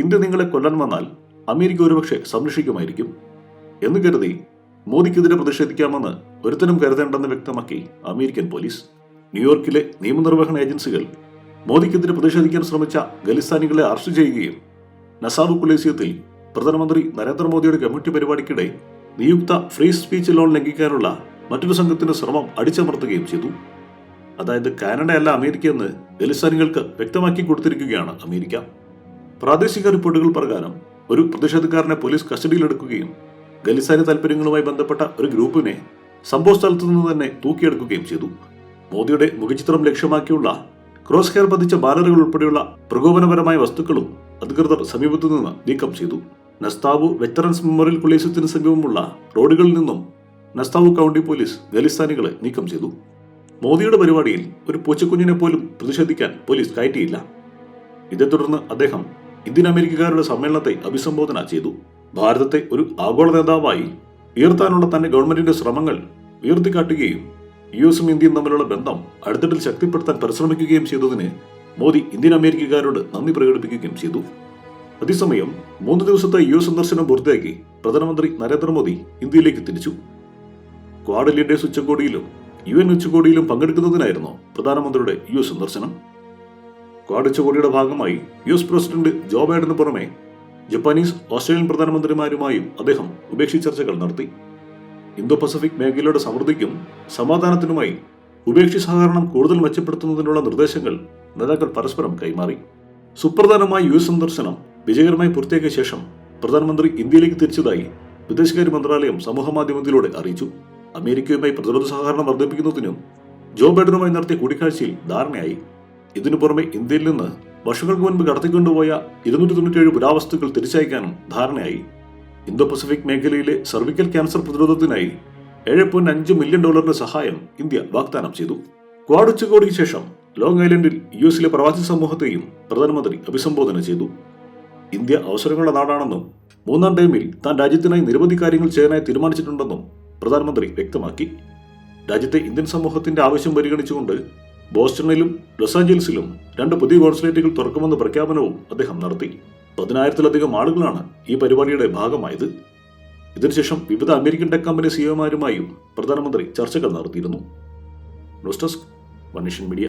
India നിങ്ങളെ കൊല്ലാൻ വന്നാൽ അമേരിക്ക ഒരുപക്ഷെ സംരക്ഷിക്കുമായിരിക്കും എന്ന് കരുതി മോദിക്കെതിരെ പ്രതിഷേധിക്കാമെന്ന് ഒരുത്തനും കരുതേണ്ടെന്ന് വ്യക്തമാക്കി അമേരിക്കൻ പോലീസ്. ന്യൂയോർക്കിലെ നിയമനിർവഹണ ഏജൻസികൾ മോദിക്കെതിരെ പ്രതിഷേധിക്കാൻ ശ്രമിച്ച ഖലിസ്ഥാനികളെ അറസ്റ്റ് ചെയ്യുകയും നസാബ് കുലേസിയത്തിൽ പ്രധാനമന്ത്രി നരേന്ദ്രമോദിയുടെ കമ്മിറ്റി പരിപാടിക്കിടെ നിയുക്ത ഫ്രീ സ്പീച്ച് ലോൺ ലംഘിക്കാനുള്ള മറ്റൊരു സംഘത്തിന്റെ ശ്രമം അടിച്ചമർത്തുകയും ചെയ്തു. അതായത് കാനഡയല്ല അമേരിക്ക എന്ന് ഖലിസ്ഥാനികൾക്ക് വ്യക്തമാക്കി കൊടുത്തിരിക്കുകയാണ് അമേരിക്ക. പ്രാദേശിക റിപ്പോർട്ടുകൾ പ്രകാരം ഒരു പ്രതിഷേധക്കാരനെ പോലീസ് കസ്റ്റഡിയിലെടുക്കുകയും ഖലിസ്ഥാനി താൽപര്യങ്ങളുമായി ബന്ധപ്പെട്ട ഒരു ഗ്രൂപ്പിനെ സംഭവ സ്ഥലത്തു നിന്ന് തന്നെ തൂക്കിയെടുക്കുകയും ചെയ്തു. മോദിയുടെ മുഖചിത്രം ലക്ഷ്യമാക്കിയുള്ള ക്രോസ് ഹെയർ പതിച്ച ബാനറുകൾ ഉൾപ്പെടെയുള്ള പ്രകോപനപരമായ വസ്തുക്കളും അധികൃതർ സമീപത്തു നിന്ന് നീക്കം ചെയ്തു. നസ്താവു വെറ്ററൻസ് മെമ്മോറിയൽ കൊളീസിയത്തിന് സമീപമുള്ള റോഡുകളിൽ നിന്നും നസ്താവു കൗണ്ടി പോലീസ് ഖലിസ്ഥാനികളെ നീക്കം ചെയ്തു. മോദിയുടെ പരിപാടിയിൽ ഒരു പൂച്ചക്കുഞ്ഞിനെ പോലും പ്രതിഷേധിക്കാൻ പോലീസ് കയറ്റിയില്ല. ഇതേ തുടർന്ന് അദ്ദേഹം ഇന്ത്യൻ അമേരിക്കക്കാരുടെ സമ്മേളനത്തെ അഭിസംബോധന ചെയ്തു. ഭാരതത്തെ ഒരു ആഗോള നേതാവായി ഉയർത്താനുള്ള തന്റെ ഗവൺമെന്റിന്റെ ശ്രമങ്ങൾ ഉയർത്തിക്കാട്ടുകയും യു എസും ഇന്ത്യയും തമ്മിലുള്ള ബന്ധം അടുത്തിടയിൽ ശക്തിപ്പെടുത്താൻ പരിശ്രമിക്കുകയും ചെയ്തതിന് മോദി ഇന്ത്യൻ അമേരിക്കക്കാരോട് നന്ദി പ്രകടിപ്പിക്കുകയും ചെയ്തു. അതേസമയം മൂന്ന് ദിവസത്തെ യു സന്ദർശനം പൂർത്തിയാക്കി പ്രധാനമന്ത്രി നരേന്ദ്രമോദി ഇന്ത്യയിലേക്ക് തിരിച്ചു. ക്വാഡ് ലീഡേഴ്സ് ഉച്ചകോടിയിലും യു എൻ ഉച്ചകോടിയിലും പങ്കെടുക്കുന്നതിനായിരുന്നു പ്രധാനമന്ത്രിയുടെ യു സന്ദർശനം. ക്വാഡ് ഉച്ചകോടിയുടെ ഭാഗമായി യു എസ് പ്രസിഡന്റ് ജോ ബൈഡന് പുറമെ ജപ്പാനീസ് ഓസ്ട്രേലിയൻ പ്രധാനമന്ത്രിമാരുമായും അദ്ദേഹം ഉഭയകക്ഷി ചർച്ചകൾ നടത്തി. ഇന്തോ പസഫിക് മേഖലയുടെ സമൃദ്ധിക്കും സമാധാനത്തിനുമായി ഉഭയകക്ഷി സഹകരണം കൂടുതൽ മെച്ചപ്പെടുത്തുന്നതിനുള്ള നിർദ്ദേശങ്ങൾ നേതാക്കൾ പരസ്പരം കൈമാറി. സുപ്രധാനമായ യു എസ് സന്ദർശനം വിജയകരമായി പൂർത്തിയാക്കിയ ശേഷം പ്രധാനമന്ത്രി ഇന്ത്യയിലേക്ക് തിരിച്ചതായി വിദേശകാര്യ മന്ത്രാലയം സമൂഹമാധ്യമത്തിലൂടെ അറിയിച്ചു. അമേരിക്കയുമായി പ്രതിരോധ സഹകരണം വർദ്ധിപ്പിക്കുന്നതിനും ജോ ബൈഡനുമായി നടത്തിയ കൂടിക്കാഴ്ചയിൽ ധാരണയായി. ഇതിനു പുറമെ ഇന്ത്യയിൽ നിന്ന് വർഷങ്ങൾക്ക് മുൻപ് കടത്തിക്കൊണ്ടുപോയ ഇരുന്നൂറ്റി തൊണ്ണൂറ്റിയേഴ് പുരാവസ്തുക്കൾ തിരിച്ചയക്കാനും ധാരണയായി. ഇന്തോ പസഫിക് മേഖലയിലെ സർവിക്കൽ ക്യാൻസർ പ്രതിരോധത്തിനായി ഏഴ് പോയിന്റ് അഞ്ച് മില്യൺ ഡോളറിന്റെ സഹായം ഇന്ത്യ വാഗ്ദാനം ചെയ്തു. ക്വാഡ് ഉച്ചകോടിക്ക് ശേഷം ലോങ് ഐലൻഡിൽ യു എസിലെ പ്രവാസി സമൂഹത്തെയും പ്രധാനമന്ത്രി അഭിസംബോധന ചെയ്തു. ഇന്ത്യ അവസരങ്ങളുടെ നാടാണെന്നും മൂന്നാം ടൈമിൽ താൻ രാജ്യത്തിനായി നിരവധി കാര്യങ്ങൾ ചെയ്യാനായി തീരുമാനിച്ചിട്ടുണ്ടെന്നും പ്രധാനമന്ത്രി വ്യക്തമാക്കി. രാജ്യത്തെ ഇന്ത്യൻ സമൂഹത്തിന്റെ ആവശ്യം പരിഗണിച്ചുകൊണ്ട് ബോസ്റ്റണിലും ലോസ് ആഞ്ചൽസിലും രണ്ട് പുതിയ കോൺസുലേറ്റുകൾ തുറക്കുമെന്ന പ്രഖ്യാപനവും അദ്ദേഹം നടത്തി. പതിനായിരത്തിലധികം ആളുകളാണ് ഈ പരിപാടിയുടെ ഭാഗമായത്. ഇതിനുശേഷം വിവിധ അമേരിക്കൻ ടെക് കമ്പനി സിഇഒമാരുമായും പ്രധാനമന്ത്രി ചർച്ചകൾ നടത്തിയിരുന്നു. News desk media.